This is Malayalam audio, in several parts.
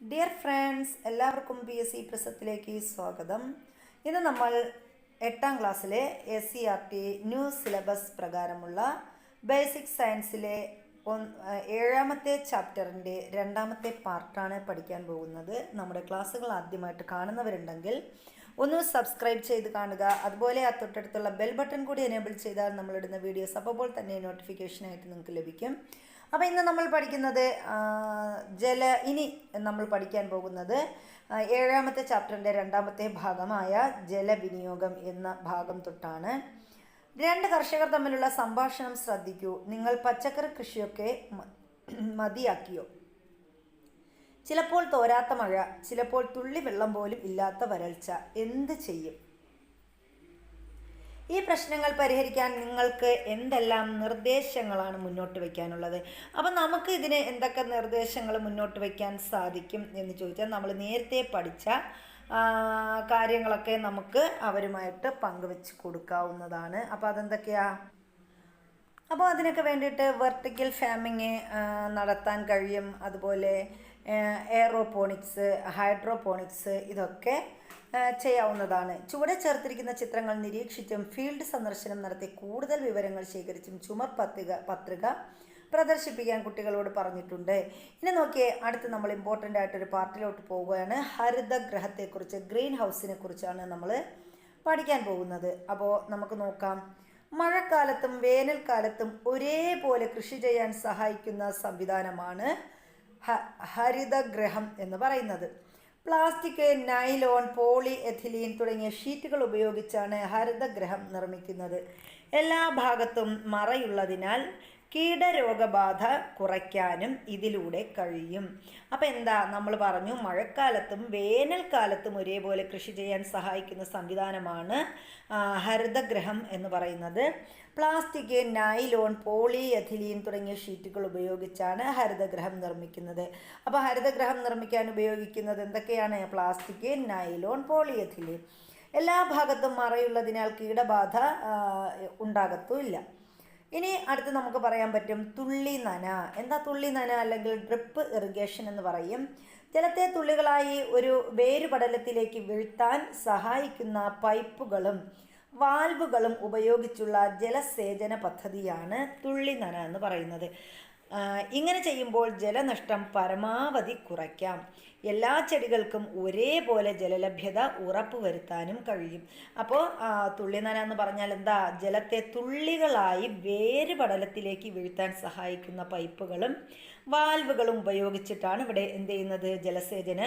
ഡിയർ ഫ്രണ്ട്സ് എല്ലാവർക്കും പി എസ് സി പ്രസത്തിലേക്ക് സ്വാഗതം. ഇന്ന് നമ്മൾ എട്ടാം ക്ലാസ്സിലെ S C R T new syllabus പ്രകാരമുള്ള ബേസിക് സയൻസിലെ ഏഴാമത്തെ ചാപ്റ്ററിന്റെ രണ്ടാമത്തെ പാർട്ടാണ് പഠിക്കാൻ പോകുന്നത്. നമ്മുടെ ക്ലാസ്സുകൾ ആദ്യമായിട്ട് കാണുന്നവരുണ്ടെങ്കിൽ ഒന്ന് സബ്സ്ക്രൈബ് ചെയ്ത് കാണുക. അതുപോലെ ആ തൊട്ടടുത്തുള്ള ബെൽ ബട്ടൺ കൂടി എനേബിൾ ചെയ്താൽ നമ്മളിടുന്ന വീഡിയോസ് അപ്പോൾ തന്നെ നോട്ടിഫിക്കേഷനായിട്ട് നിങ്ങൾക്ക് ലഭിക്കും. അപ്പോൾ ഇന്ന് നമ്മൾ പഠിക്കുന്നത് ജല ഇനി നമ്മൾ പഠിക്കാൻ പോകുന്നത് ഏഴാമത്തെ ചാപ്റ്ററിന്റെ രണ്ടാമത്തെ ഭാഗമായ ജലവിനിയോഗം എന്ന ഭാഗം തൊട്ടാണ്. രണ്ട് കർഷകർ തമ്മിലുള്ള സംഭാഷണം ശ്രദ്ധിക്കൂ. നിങ്ങൾ പച്ചക്കറി കൃഷിയൊക്കെ മതിയാക്കിയോ? ചിലപ്പോൾ തോരാത്ത മഴ ചിലപ്പോൾ തുള്ളി വെള്ളം പോലും ഇല്ലാത്ത വരൾച്ച. എന്ത് ചെയ്യും? ഈ പ്രശ്നങ്ങൾ പരിഹരിക്കാൻ നിങ്ങൾക്ക് എന്തെല്ലാം നിർദ്ദേശങ്ങളാണ് മുന്നോട്ട് വയ്ക്കാനുള്ളത് അപ്പം നമുക്ക് ഇതിന് എന്തൊക്കെ നിർദ്ദേശങ്ങൾ മുന്നോട്ട് വയ്ക്കാൻ സാധിക്കും എന്ന് ചോദിച്ചാൽ നമ്മൾ നേരത്തെ പഠിച്ച കാര്യങ്ങളൊക്കെ നമുക്ക് അവരുമായിട്ട് പങ്കുവെച്ച് കൊടുക്കാവുന്നതാണ്. അപ്പോൾ അതെന്തൊക്കെയാ? അപ്പോൾ അതിനൊക്കെ വേണ്ടിയിട്ട് വെർട്ടിക്കൽ ഫാമിങ് നടത്താൻ കഴിയും. അതുപോലെ എയറോപോണിക്സ് ഹൈഡ്രോപോണിക്സ് ഇതൊക്കെ ചെയ്യാവുന്നതാണ്. ചുവടെ ചേർത്തിരിക്കുന്ന ചിത്രങ്ങൾ നിരീക്ഷിച്ചും ഫീൽഡ് സന്ദർശനം നടത്തി കൂടുതൽ വിവരങ്ങൾ ശേഖരിച്ചും ചുമർ പത്രിക പത്രിക പ്രദർശിപ്പിക്കാൻ കുട്ടികളോട് പറഞ്ഞിട്ടുണ്ട്. ഇനി നോക്കിയേ അടുത്ത് നമ്മൾ ഇമ്പോർട്ടന്റ് ആയിട്ടൊരു പാർട്ടിലോട്ട് പോവുകയാണ്. ഹരിതഗ്രഹത്തെക്കുറിച്ച് ഗ്രീൻ ഹൗസിനെ കുറിച്ചാണ് നമ്മൾ പഠിക്കാൻ പോകുന്നത്. അപ്പോൾ നമുക്ക് നോക്കാം. മഴക്കാലത്തും വേനൽക്കാലത്തും ഒരേപോലെ കൃഷി ചെയ്യാൻ സഹായിക്കുന്ന സംവിധാനമാണ് ഹരിതഗ്രഹം എന്ന് പറയുന്നത്. പ്ലാസ്റ്റിക് നൈലോൺ പോളി എഥിലീൻ തുടങ്ങിയ ഷീറ്റുകൾ ഉപയോഗിച്ചാണ് ഹരിതഗ്രഹം നിർമ്മിക്കുന്നത്. എല്ലാ ഭാഗത്തും മറയുള്ളതിനാൽ കീടരോഗബാധ കുറയ്ക്കാനും ഇതിലൂടെ കഴിയും. അപ്പം എന്താ? നമ്മൾ പറഞ്ഞു മഴക്കാലത്തും വേനൽക്കാലത്തും ഒരേപോലെ കൃഷി ചെയ്യാൻ സഹായിക്കുന്ന സംവിധാനമാണ് ഹരിതഗ്രഹം എന്ന് പറയുന്നത്. പ്ലാസ്റ്റിക് നൈലോൺ പോളി എഥിലീൻ തുടങ്ങിയ ഷീറ്റുകൾ ഉപയോഗിച്ചാണ് ഹരിതഗ്രഹം നിർമ്മിക്കുന്നത്. അപ്പോൾ ഹരിതഗ്രഹം നിർമ്മിക്കാൻ ഉപയോഗിക്കുന്നത് എന്തൊക്കെയാണ്? പ്ലാസ്റ്റിക് നൈലോൺ പോളി എഥിലീൻ എല്ലാ ഭാഗത്തും മറയുള്ളതിനാൽ കീടബാധ ഉണ്ടാകത്തുമില്ല. ഇനി അടുത്ത് നമുക്ക് പറയാൻ പറ്റും തുള്ളി നന. എന്താ തുള്ളി നന അല്ലെങ്കിൽ ഡ്രിപ്പ് ഇറിഗേഷൻ എന്ന് പറയും? ജലത്തെ തുള്ളികളായി ഒരു വേരുപടലത്തിലേക്ക് വീഴ്ത്താൻ സഹായിക്കുന്ന പൈപ്പുകളും വാൽവുകളും ഉപയോഗിച്ചുള്ള ജലസേചന പദ്ധതിയാണ് തുള്ളി നന എന്ന് പറയുന്നത്. ഇങ്ങനെ ചെയ്യുമ്പോൾ ജലനഷ്ടം പരമാവധി കുറയ്ക്കാം. എല്ലാ ചെടികൾക്കും ഒരേപോലെ ജലലഭ്യത ഉറപ്പുവരുത്താനും കഴിയും. അപ്പോൾ തുള്ളിനന എന്ന് പറഞ്ഞാൽ എന്താ ജലത്തെ തുള്ളികളായി വേര് പടലത്തിലേക്ക് വീഴ്ത്താൻ സഹായിക്കുന്ന പൈപ്പുകളും വാൽവുകളും ഉപയോഗിച്ചിട്ടാണ് ഇവിടെ എന്ത് ചെയ്യുന്നത് ജലസേചന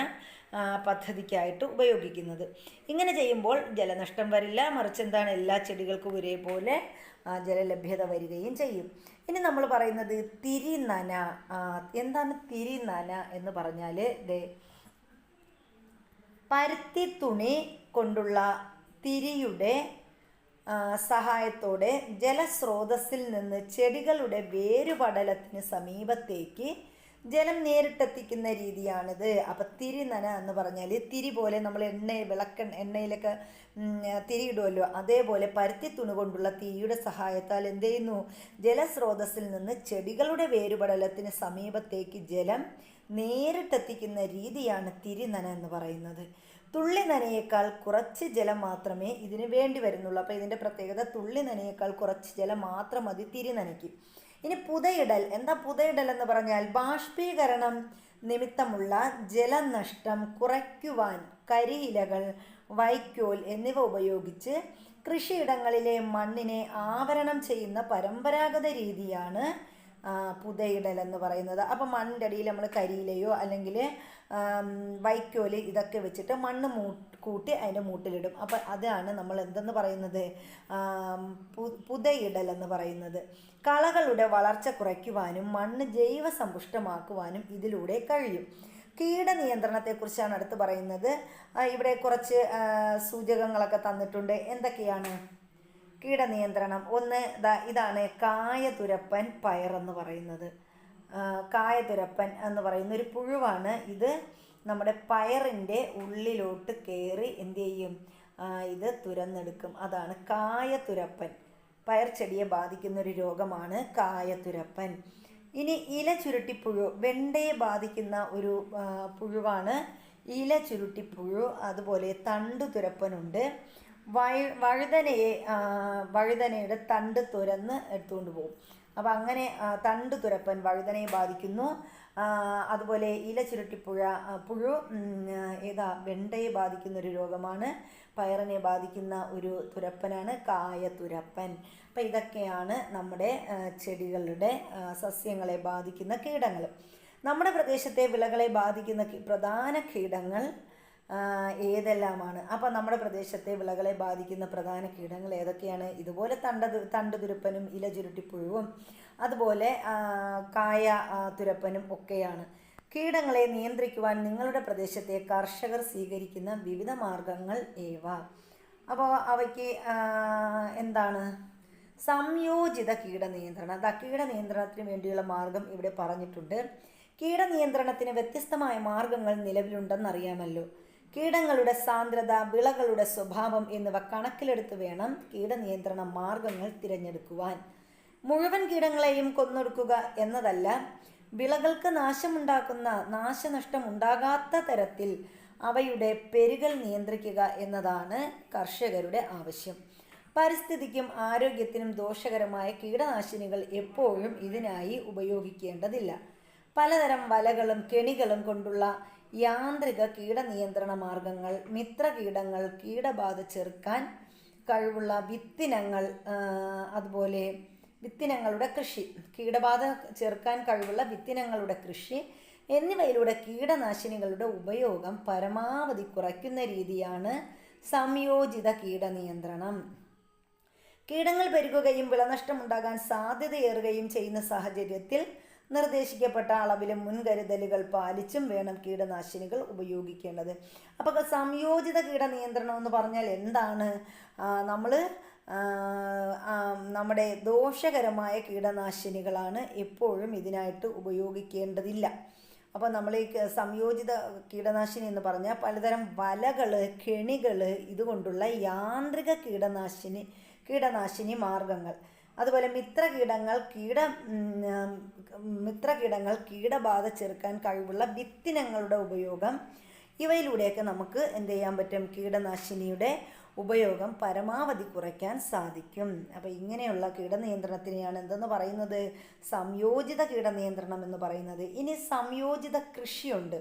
പദ്ധതിക്കായിട്ട് ഉപയോഗിക്കുന്നത്. ഇങ്ങനെ ചെയ്യുമ്പോൾ ജലനഷ്ടം വരില്ല മറിച്ച് എന്താണ് എല്ലാ ചെടികൾക്കും ഒരേപോലെ ജലലഭ്യത വരികയും ചെയ്യും. ഇനി നമ്മൾ പറയുന്നത് തിരിനന എന്താണ് തിരിനന എന്ന് പറഞ്ഞാൽ ദേ പരുത്തി തുണി കൊണ്ടുള്ള തിരിയുടെ സഹായത്തോടെ ജലസ്രോതസ്സിൽ നിന്ന് ചെടികളുടെ വേരുപടലത്തിന് സമീപത്തേക്ക് ജലം നേരിട്ടെത്തിക്കുന്ന രീതിയാണിത്. അപ്പം തിരി നന എന്ന് പറഞ്ഞാൽ തിരി പോലെ നമ്മൾ എണ്ണ വിളക്ക എണ്ണയിലൊക്കെ തിരിയിടുമല്ലോ അതേപോലെ പരുത്തി തുണി കൊണ്ടുള്ള തീയുടെ സഹായത്താൽ എന്ത് ചെയ്യുന്നു? ജലസ്രോതസ്സിൽ നിന്ന് ചെടികളുടെ വേരുപടലത്തിന് സമീപത്തേക്ക് ജലം നേരിട്ടെത്തിക്കുന്ന രീതിയാണ് തിരിനന എന്ന് പറയുന്നത്. തുള്ളി നനയേക്കാൾ കുറച്ച് ജലം മാത്രമേ ഇതിന് വേണ്ടി വരുന്നുള്ളൂ. അപ്പോൾ ഇതിന്റെ പ്രത്യേകത തുള്ളി നനയേക്കാൾ കുറച്ച് ജലം മാത്രം മതി തിരി ഇനി പുതയിടൽ. എന്താ പുതയിടൽ എന്ന് പറഞ്ഞാൽ ബാഷ്പീകരണം നിമിത്തമുള്ള ജലനഷ്ടം കുറയ്ക്കുവാൻ കരിയിലകൾ വൈക്കോൽ എന്നിവ ഉപയോഗിച്ച് കൃഷിയിടങ്ങളിലെ മണ്ണിനെ ആവരണം ചെയ്യുന്ന പരമ്പരാഗത രീതിയാണ് പുതയിടൽ എന്ന് പറയുന്നത്. അപ്പോൾ മണ്ണിന്റെ അടിയിൽ നമ്മൾ കരിയിലയോ അല്ലെങ്കിൽ വൈക്കോൽ ഇതൊക്കെ വെച്ചിട്ട് മണ്ണ് മൂ കൂട്ടി അതിന്റെ മൂട്ടിലിടും. അപ്പോൾ അതാണ് നമ്മൾ എന്തെന്ന് പറയുന്നത്? പു- എന്ന് പറയുന്നത്. കളകളുടെ വളർച്ച കുറയ്ക്കുവാനും മണ്ണ് ജൈവസമ്പുഷ്ടമാക്കുവാനും ഇതിലൂടെ കഴിയും. കീടനിയന്ത്രണത്തെക്കുറിച്ചാണ് അടുത്ത് പറയുന്നത്. ഇവിടെ കുറച്ച് സൂചകങ്ങളൊക്കെ തന്നിട്ടുണ്ട്. എന്തൊക്കെയാണ്? കീടനിയന്ത്രണം. ഒന്ന് ഇതാണ് കായതുരപ്പൻ പയറെന്ന് പറയുന്നത്. കായതുരപ്പൻ എന്ന് പറയുന്ന ഒരു പുഴുവാണ് ഇത്. നമ്മുടെ പയറിന്റെ ഉള്ളിലോട്ട് കയറി എന്ത് ചെയ്യും? ഇത് തുരന്നെടുക്കും. അതാണ് കായതുരപ്പൻ. പയർ ചെടിയെ ബാധിക്കുന്ന ഒരു രോഗമാണ് കായതുരപ്പൻ. ഇനി ഇല ചുരുട്ടിപ്പുഴു വെണ്ടയെ ബാധിക്കുന്ന ഒരു പുഴുവാണ് ഇല ചുരുട്ടിപ്പുഴു. അതുപോലെ തണ്ടു തുരപ്പനുണ്ട് വഴു വഴുതനയെ വഴുതനയുടെ തണ്ട് തുരന്ന് എടുത്തുകൊണ്ട് പോകും. അപ്പോൾ അങ്ങനെ തണ്ട് തുരപ്പൻ വഴുതനയെ ബാധിക്കുന്നു. അതുപോലെ ഇല ചുരുട്ടിപ്പുഴ പുഴു ഏതാ വെണ്ടയെ ബാധിക്കുന്ന ഒരു രോഗമാണ്. പയറിനെ ബാധിക്കുന്ന ഒരു തുരപ്പനാണ് കായതുരപ്പൻ. അപ്പം ഇതൊക്കെയാണ് നമ്മുടെ ചെടികളുടെ സസ്യങ്ങളെ ബാധിക്കുന്ന കീടങ്ങൾ. നമ്മുടെ പ്രദേശത്തെ വിളകളെ ബാധിക്കുന്ന പ്രധാന കീടങ്ങൾ ഏതെല്ലാമാണ്? അപ്പം നമ്മുടെ പ്രദേശത്തെ വിളകളെ ബാധിക്കുന്ന പ്രധാന കീടങ്ങൾ ഏതൊക്കെയാണ്? ഇതുപോലെ തണ്ട തണ്ട് തുരപ്പനും ഇല ചുരുട്ടിപ്പുഴുവും അതുപോലെ കായ തുരപ്പനും ഒക്കെയാണ്. കീടങ്ങളെ നിയന്ത്രിക്കുവാൻ നിങ്ങളുടെ പ്രദേശത്തെ കർഷകർ സ്വീകരിക്കുന്ന വിവിധ മാർഗങ്ങൾ ഏവ? അപ്പോൾ അവയ്ക്ക് എന്താണ്? സംയോജിത കീടനിയന്ത്രണം അതാ കീടനിയന്ത്രണത്തിന് വേണ്ടിയുള്ള മാർഗം ഇവിടെ പറഞ്ഞിട്ടുണ്ട്. കീടനിയന്ത്രണത്തിന് വ്യത്യസ്തമായ മാർഗങ്ങൾ നിലവിലുണ്ടെന്നറിയാമല്ലോ. കീടങ്ങളുടെ സാന്ദ്രത വിളകളുടെ സ്വഭാവം എന്നിവ കണക്കിലെടുത്ത് വേണം കീടനിയന്ത്രണ മാർഗങ്ങൾ തിരഞ്ഞെടുക്കുവാൻ. മുഴുവൻ കീടങ്ങളെയും കൊന്നൊടുക്കുക എന്നതല്ല വിളകൾക്ക് നാശമുണ്ടാക്കുന്ന നാശനഷ്ടം ഉണ്ടാകാത്ത തരത്തിൽ അവയുടെ പെരുകൾ നിയന്ത്രിക്കുക എന്നതാണ് കർഷകരുടെ ആവശ്യം. പരിസ്ഥിതിക്കും ആരോഗ്യത്തിനും ദോഷകരമായ കീടനാശിനികൾ എപ്പോഴും ഇതിനായി ഉപയോഗിക്കേണ്ടതില്ല. പലതരം വലകളും കെണികളും കൊണ്ടുള്ള യാന്ത്രിക കീടനിയന്ത്രണ മാർഗങ്ങൾ മിത്രകീടങ്ങൾ കീടബാധ ചെറുക്കാൻ കഴിവുള്ള വിത്തിനങ്ങൾ അതുപോലെ വിത്തിനങ്ങളുടെ കൃഷി കീടബാധ ചെറുക്കാൻ കഴിവുള്ള വിത്തിനങ്ങളുടെ കൃഷി എന്നിവയിലൂടെ കീടനാശിനികളുടെ ഉപയോഗം പരമാവധി കുറയ്ക്കുന്ന രീതിയാണ് സംയോജിത കീടനിയന്ത്രണം. കീടങ്ങൾ പെരുകുകയും വിളനഷ്ടമുണ്ടാകാൻ സാധ്യതയേറുകയും ചെയ്യുന്ന സാഹചര്യത്തിൽ നിർദ്ദേശിക്കപ്പെട്ട അളവിലും മുൻകരുതലുകൾ പാലിച്ചും വേണം കീടനാശിനികൾ ഉപയോഗിക്കേണ്ടത്. അപ്പോൾ സംയോജിത കീടനിയന്ത്രണം എന്ന് പറഞ്ഞാൽ എന്താണ്? നമ്മൾ നമ്മുടെ ദോഷകരമായ കീടനാശിനികളാണ് എപ്പോഴും ഇതിനായിട്ട് ഉപയോഗിക്കേണ്ടതില്ല. അപ്പോൾ നമ്മൾ ഈ സംയോജിത കീടനാശിനി എന്ന് പറഞ്ഞാൽ പലതരം വലകൾ കെണികൾ ഇതുകൊണ്ടുള്ള യാന്ത്രിക കീടനാശിനി കീടനാശിനി മാർഗങ്ങൾ. അതുപോലെ മിത്രകീടങ്ങൾ കീട മിത്രകീടങ്ങൾ കീടബാധ ചെറുക്കാൻ കഴിവുള്ള വിത്തിനങ്ങളുടെ ഉപയോഗം. ഇവയിലൂടെയൊക്കെ നമുക്ക് എന്ത് ചെയ്യാൻ പറ്റും? കീടനാശിനിയുടെ ഉപയോഗം പരമാവധി കുറയ്ക്കാൻ സാധിക്കും. അപ്പോൾ ഇങ്ങനെയുള്ള കീടനിയന്ത്രണത്തിനെയാണ് എന്തെന്ന് പറയുന്നത്? സംയോജിത കീടനിയന്ത്രണം എന്ന് പറയുന്നത്. ഇനി സംയോജിത കൃഷിയുണ്ട്.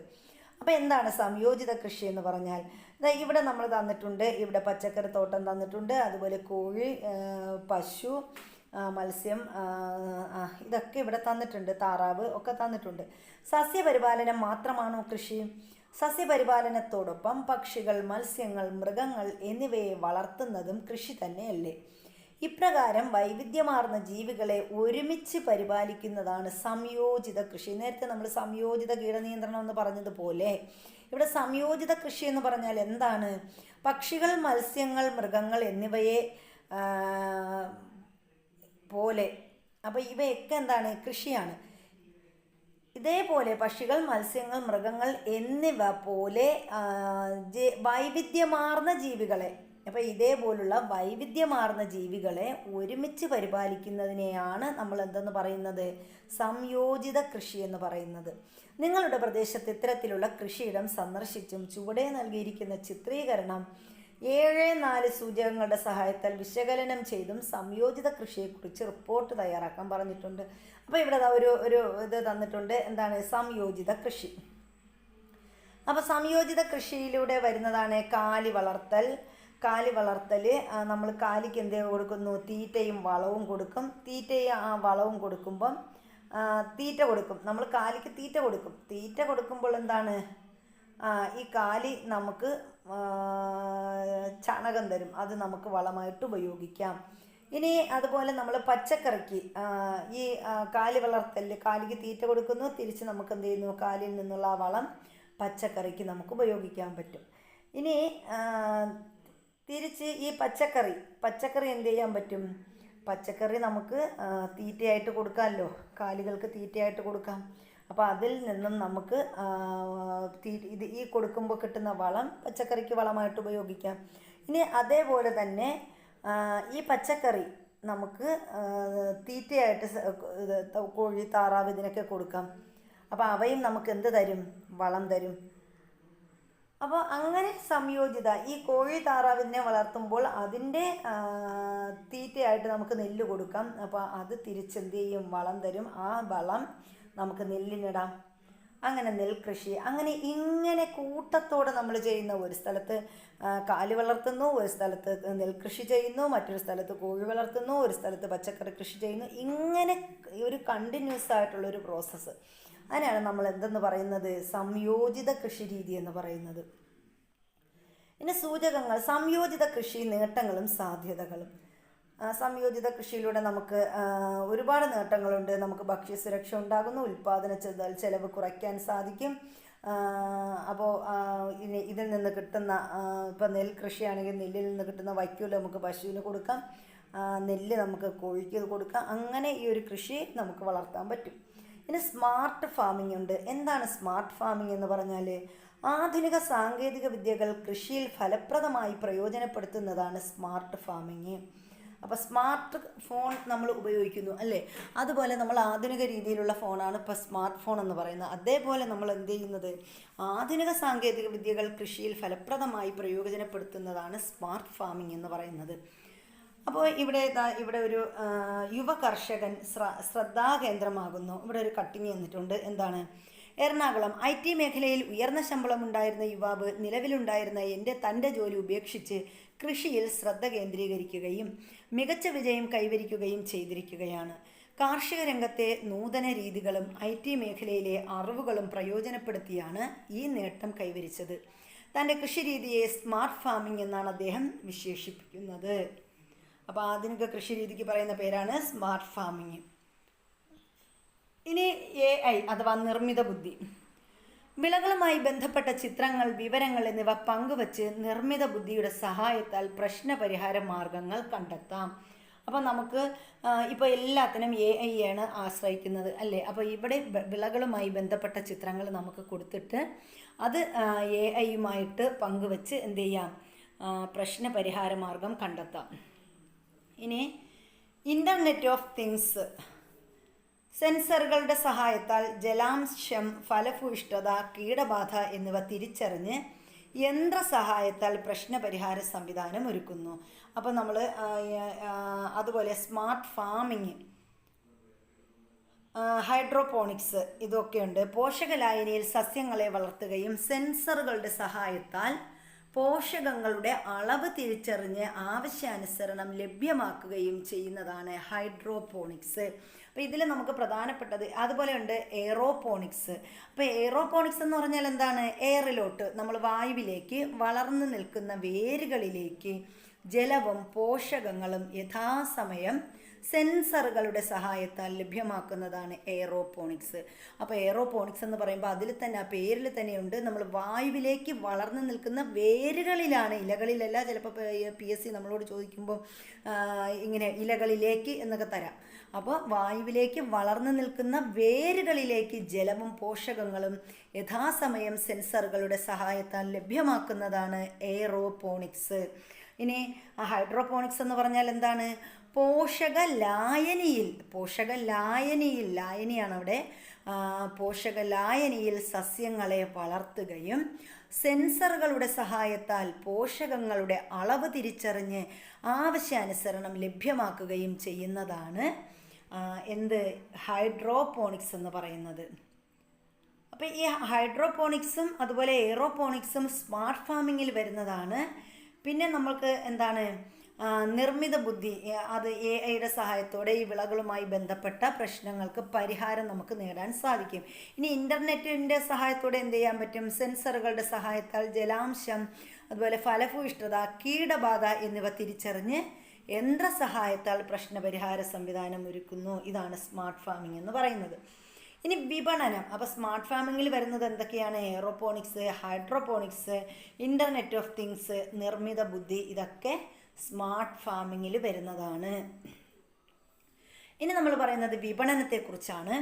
അപ്പോൾ എന്താണ് സംയോജിത കൃഷി എന്ന് പറഞ്ഞാൽ? ഇവിടെ നമ്മൾ തന്നിട്ടുണ്ട്. ഇവിടെ പച്ചക്കറി തോട്ടം തന്നിട്ടുണ്ട്. അതുപോലെ കോഴി പശു മത്സ്യം ഇതൊക്കെ ഇവിടെ തന്നിട്ടുണ്ട് താറാവ് ഒക്കെ തന്നിട്ടുണ്ട്. സസ്യപരിപാലനം മാത്രമാണോ കൃഷി? സസ്യപരിപാലനത്തോടൊപ്പം പക്ഷികൾ മത്സ്യങ്ങൾ മൃഗങ്ങൾ എന്നിവയെ വളർത്തുന്നതും കൃഷി തന്നെയല്ലേ? ഇപ്രകാരം വൈവിധ്യമാർന്ന ജീവികളെ ഒരുമിച്ച് പരിപാലിക്കുന്നതാണ് സംയോജിത കൃഷി. നേരത്തെ നമ്മൾ സംയോജിത കീടനിയന്ത്രണം എന്ന് പറഞ്ഞതുപോലെ ഇവിടെ സംയോജിത കൃഷി എന്ന് പറഞ്ഞാൽ എന്താണ്? പക്ഷികൾ മത്സ്യങ്ങൾ മൃഗങ്ങൾ എന്നിവയെ പോലെ. അപ്പോൾ ഇവയൊക്കെ എന്താണ്? കൃഷിയാണ്. ഇതേപോലെ പക്ഷികൾ മത്സ്യങ്ങൾ മൃഗങ്ങൾ എന്നിവ പോലെ വൈവിധ്യമാർന്ന ജീവികളെ അപ്പോൾ ഇതേപോലുള്ള വൈവിധ്യമാർന്ന ജീവികളെ ഒരുമിച്ച് പരിപാലിക്കുന്നതിനെയാണ് നമ്മൾ എന്തെന്ന് പറയുന്നത്? സംയോജിത കൃഷി എന്ന് പറയുന്നത്. നിങ്ങളുടെ പ്രദേശത്ത് ഇത്തരത്തിലുള്ള കൃഷിയിടം സന്ദർശിച്ചും ചുവടെ നൽകിയിരിക്കുന്ന ചിത്രീകരണം ഏഴ് നാല് സൂചകങ്ങളുടെ സഹായത്താൽ വിശകലനം ചെയ്തും സംയോജിത കൃഷിയെക്കുറിച്ച് റിപ്പോർട്ട് തയ്യാറാക്കാൻ പറഞ്ഞിട്ടുണ്ട്. അപ്പോൾ ഇവിടെ ഒരു ഒരു ഇത് തന്നിട്ടുണ്ട്. എന്താണ്? സംയോജിത കൃഷി. അപ്പോൾ സംയോജിത കൃഷിയിലൂടെ വരുന്നതാണ് കാലി വളർത്തൽ. കാലി വളർത്തൽ നമ്മൾ കാലിക്ക് എന്ത് കൊടുക്കുന്നു? തീറ്റയും വളവും കൊടുക്കും. തീറ്റയും വളവും കൊടുക്കുമ്പം തീറ്റ കൊടുക്കും. നമ്മൾ കാലിക്ക് തീറ്റ കൊടുക്കും. തീറ്റ കൊടുക്കുമ്പോൾ എന്താണ്? ഈ കാലി നമുക്ക് ചാണകം തരും. അത് നമുക്ക് വളമായിട്ട് ഉപയോഗിക്കാം. ഇനി അതുപോലെ നമ്മൾ പച്ചക്കറിക്ക് ഈ കാലി വളർത്തൽ കാലിക്ക് തീറ്റ കൊടുക്കുന്നു. തിരിച്ച് നമുക്ക് എന്ത് ചെയ്യുന്നു? കാലിൽ നിന്നുള്ള ആ വളം പച്ചക്കറിക്ക് നമുക്ക് ഉപയോഗിക്കാൻ പറ്റും. ഇനി തിരിച്ച് ഈ പച്ചക്കറി പച്ചക്കറി എന്ത് ചെയ്യാൻ പറ്റും? പച്ചക്കറി നമുക്ക് തീറ്റയായിട്ട് കൊടുക്കാമല്ലോ. കാലികൾക്ക് തീറ്റയായിട്ട് കൊടുക്കാം. അപ്പോൾ അതിൽ നിന്നും നമുക്ക് ഇത് ഈ കൊടുക്കുമ്പോൾ കിട്ടുന്ന വളം പച്ചക്കറിക്ക് വളമായിട്ട് ഉപയോഗിക്കാം. ഇനി അതേപോലെ തന്നെ ഈ പച്ചക്കറി നമുക്ക് തീറ്റയായിട്ട് കോഴി താറാവ് ഇതിനൊക്കെ കൊടുക്കാം. അപ്പോൾ അവയും നമുക്ക് എന്ത് തരും? വളം തരും. അപ്പോൾ അങ്ങനെ സംയോജിത ഈ കോഴി താറാവിനെ വളർത്തുമ്പോൾ അതിന്റെ തീറ്റയായിട്ട് നമുക്ക് നെല്ല് കൊടുക്കാം. അപ്പോൾ അത് തിരിച്ചെന്ത് ചെയ്യും? വളം തരും. ആ വളം നമുക്ക് നെല്ലിനിടാം. അങ്ങനെ നെൽകൃഷി അങ്ങനെ ഇങ്ങനെ കൂട്ടത്തോടെ നമ്മൾ ചെയ്യുന്ന ഒരു സ്ഥലത്ത് കാൽ വളർത്തുന്നു ഒരു സ്ഥലത്ത് നെൽകൃഷി ചെയ്യുന്നു മറ്റൊരു സ്ഥലത്ത് കോഴി വളർത്തുന്നു ഒരു സ്ഥലത്ത് പച്ചക്കറി കൃഷി ചെയ്യുന്നു. ഇങ്ങനെ ഒരു കണ്ടിന്യൂസ് ആയിട്ടുള്ളൊരു പ്രോസസ്സ് അതിനാണ് നമ്മൾ എന്തെന്ന് പറയുന്നത്? സംയോജിത കൃഷി രീതി എന്ന് പറയുന്നത്. ഇനി സൂചകങ്ങൾ സംയോജിത കൃഷി നേട്ടങ്ങളും സാധ്യതകളും. സംയോജിത കൃഷിയിലൂടെ നമുക്ക് ഒരുപാട് നേട്ടങ്ങളുണ്ട്. നമുക്ക് ഭക്ഷ്യസുരക്ഷ ഉണ്ടാകുന്നു ഉൽപ്പാദന ചെലവ് കുറയ്ക്കാൻ സാധിക്കും. അപ്പോൾ ഇതിൽ നിന്ന് കിട്ടുന്ന ഇപ്പോൾ നെൽ കൃഷിയാണെങ്കിൽ നെല്ലിൽ നിന്ന് കിട്ടുന്ന വൈക്കൂല നമുക്ക് പശുവിന് കൊടുക്കാം. നെല്ല് നമുക്ക് കോഴിക്ക് കൊടുക്കാം. അങ്ങനെ ഈ ഒരു കൃഷി നമുക്ക് വളർത്താൻ പറ്റും. ഇനി സ്മാർട്ട് ഫാമിംഗ് ഉണ്ട്. എന്താണ് സ്മാർട്ട് ഫാമിംഗ് എന്ന് പറഞ്ഞാൽ ആധുനിക സാങ്കേതിക വിദ്യകൾ കൃഷിയിൽ ഫലപ്രദമായി പ്രയോജനപ്പെടുത്തുന്നതാണ് സ്മാർട്ട് ഫാമിംഗ്. അപ്പോൾ സ്മാർട്ട് ഫോൺ നമ്മൾ ഉപയോഗിക്കുന്നു അല്ലേ? അതുപോലെ നമ്മൾ ആധുനിക രീതിയിലുള്ള ഫോണാണ് ഇപ്പോൾ സ്മാർട്ട് ഫോൺ എന്ന് പറയുന്നത്. അതേപോലെ നമ്മൾ എന്ത് ചെയ്യുന്നത്? ആധുനിക സാങ്കേതിക വിദ്യകൾ കൃഷിയിൽ ഫലപ്രദമായി പ്രയോജനപ്പെടുത്തുന്നതാണ് സ്മാർട്ട് ഫാമിംഗ് എന്ന് പറയുന്നത്. അപ്പോൾ ഇവിടെ ഇവിടെ ഒരു യുവ കർഷകൻ ശ്ര ശ്രദ്ധാകേന്ദ്രമാകുന്നു. ഇവിടെ ഒരു കട്ടിങ് വന്നിട്ടുണ്ട്. എന്താണ്? എറണാകുളം ഐ ടി മേഖലയിൽ ഉയർന്ന ശമ്പളം ഉണ്ടായിരുന്ന യുവാവ് നിലവിലുണ്ടായിരുന്ന എന്റെ തന്റെ ജോലി ഉപേക്ഷിച്ച് കൃഷിയിൽ ശ്രദ്ധ കേന്ദ്രീകരിക്കുകയും മികച്ച വിജയം കൈവരിക്കുകയും ചെയ്തിരിക്കുകയാണ്. കാർഷിക രംഗത്തെ നൂതന രീതികളും ഐ ടി മേഖലയിലെ അറിവുകളും പ്രയോജനപ്പെടുത്തിയാണ് ഈ നേട്ടം കൈവരിച്ചത്. തന്റെ കൃഷിരീതിയെ സ്മാർട്ട് ഫാമിംഗ് എന്നാണ് അദ്ദേഹം വിശേഷിപ്പിക്കുന്നത്. അപ്പോൾ ആധുനിക കൃഷി രീതിക്ക് പറയുന്ന പേരാണ് സ്മാർട്ട് ഫാമിങ് ഇനി എ ഐ അഥവാ നിർമ്മിത ബുദ്ധി. വിളകളുമായി ബന്ധപ്പെട്ട ചിത്രങ്ങൾ വിവരങ്ങൾ എന്നിവ പങ്കുവച്ച് നിർമ്മിത ബുദ്ധിയുടെ സഹായത്താൽ പ്രശ്നപരിഹാര മാർഗങ്ങൾ കണ്ടെത്താം. അപ്പോൾ നമുക്ക് ഇപ്പോൾ എല്ലാത്തിനും എ ഐ ആണ് ആശ്രയിക്കുന്നത് അല്ലേ? അപ്പോൾ ഇവിടെ വിളകളുമായി ബന്ധപ്പെട്ട ചിത്രങ്ങൾ നമുക്ക് കൊടുത്തിട്ട് അത് എ ഐയുമായിട്ട് പങ്കുവച്ച് എന്ത് ചെയ്യാം? പ്രശ്ന പ്രശ്നപരിഹാര മാർഗം കണ്ടെത്താം. ഇനി ഇന്റർനെറ്റ് ഓഫ് തിങ്സ് സെൻസറുകളുടെ സഹായത്താൽ ജലാംശം ഫലഭൂയിഷ്ഠത കീടബാധ എന്നിവ തിരിച്ചറിഞ്ഞ് യന്ത്ര സഹായത്താൽ പ്രശ്നപരിഹാര സംവിധാനം ഒരുക്കുന്നു. അപ്പോൾ നമ്മൾ അതുപോലെ സ്മാർട്ട് ഫാമിങ് ഹൈഡ്രോപോണിക്സ് ഇതൊക്കെയുണ്ട്. പോഷകലായനിയിൽ സസ്യങ്ങളെ വളർത്തുകയും സെൻസറുകളുടെ സഹായത്താൽ പോഷകങ്ങളുടെ അളവ് തിരിച്ചറിഞ്ഞ് ആവശ്യാനുസരണം ലഭ്യമാക്കുകയും ചെയ്യുന്നതാണ് ഹൈഡ്രോപോണിക്സ്. അപ്പോൾ ഇതിൽ നമുക്ക് പ്രധാനപ്പെട്ടത് അതുപോലെയുണ്ട് എയറോപോണിക്സ്. അപ്പോൾ എയറോപോണിക്സ് എന്ന് പറഞ്ഞാൽ എന്താണ്? എയറിലോട്ട് നമ്മൾ വായുവിലേക്ക് വളർന്നു നിൽക്കുന്ന വേരുകളിലേക്ക് ജലവും പോഷകങ്ങളും യഥാസമയം സെൻസറുകളുടെ സഹായത്താൽ ലഭ്യമാക്കുന്നതാണ് എയറോപോണിക്സ്. അപ്പോൾ എയറോപോണിക്സ് എന്ന് പറയുമ്പോൾ അതിൽ തന്നെ ആ പേരിൽ തന്നെയുണ്ട്. നമ്മൾ വായുവിലേക്ക് വളർന്നു നിൽക്കുന്ന വേരുകളിലാണ് ഇലകളിലല്ല. ചിലപ്പോൾ പി എസ് സി നമ്മളോട് ചോദിക്കുമ്പോൾ ഇങ്ങനെ ഇലകളിലേക്ക് എന്നൊക്കെ തരാം. അപ്പോൾ വായുവിലേക്ക് വളർന്നു നിൽക്കുന്ന വേരുകളിലേക്ക് ജലവും പോഷകങ്ങളും യഥാസമയം സെൻസറുകളുടെ സഹായത്താൽ ലഭ്യമാക്കുന്നതാണ് എയറോപോണിക്സ്. ഇനി ഹൈഡ്രോപോണിക്സ് എന്ന് പറഞ്ഞാൽ എന്താണ്? പോഷക ലായനിയിൽ പോഷക ലായനിയിൽ ലായനിയാണ് അവിടെ പോഷക ലായനിയിൽ സസ്യങ്ങളെ വളർത്തുകയും സെൻസറുകളുടെ സഹായത്താൽ പോഷകങ്ങളുടെ അളവ് തിരിച്ചറിഞ്ഞ് ആവശ്യാനുസരണം ലഭ്യമാക്കുകയും ചെയ്യുന്നതാണ് എന്ത് ഹൈഡ്രോപോണിക്സ് എന്ന് പറയുന്നത്. അപ്പോൾ ഈ ഹൈഡ്രോപോണിക്സും അതുപോലെ എയറോപോണിക്സും സ്മാർട്ട് ഫാമിങ്ങിൽ വരുന്നതാണ്. പിന്നെ നമ്മൾക്ക് എന്താണ് നിർമ്മിത ബുദ്ധി അത് എ ഐയുടെ സഹായത്തോടെ ഈ വിളകളുമായി ബന്ധപ്പെട്ട പ്രശ്നങ്ങൾക്ക് പരിഹാരം നമുക്ക് നേടാൻ സാധിക്കും. ഇനി ഇന്റർനെറ്റിന്റെ സഹായത്തോടെ എന്ത് ചെയ്യാൻ പറ്റും? സെൻസറുകളുടെ സഹായത്താൽ ജലാംശം അതുപോലെ ഫലഭൂയിഷ്ഠത കീടബാധ എന്നിവ തിരിച്ചറിഞ്ഞ് യന്ത്ര സഹായത്താൽ പ്രശ്നപരിഹാര സംവിധാനം ഒരുക്കുന്നു. ഇതാണ് സ്മാർട്ട് ഫാമിംഗ് എന്ന് പറയുന്നത്. ഇനി വിപണനം. അപ്പോൾ സ്മാർട്ട് ഫാമിങ്ങിൽ വരുന്നത് എന്തൊക്കെയാണ്? Aeroponics hydroponics internet of things നിർമ്മിത ബുദ്ധി ഇതൊക്കെ സ്മാർട്ട് ഫാമിങ്ങിൽ വരുന്നതാണ്. ഇനി നമ്മൾ പറയുന്നത് വിപണനത്തെക്കുറിച്ചാണ്.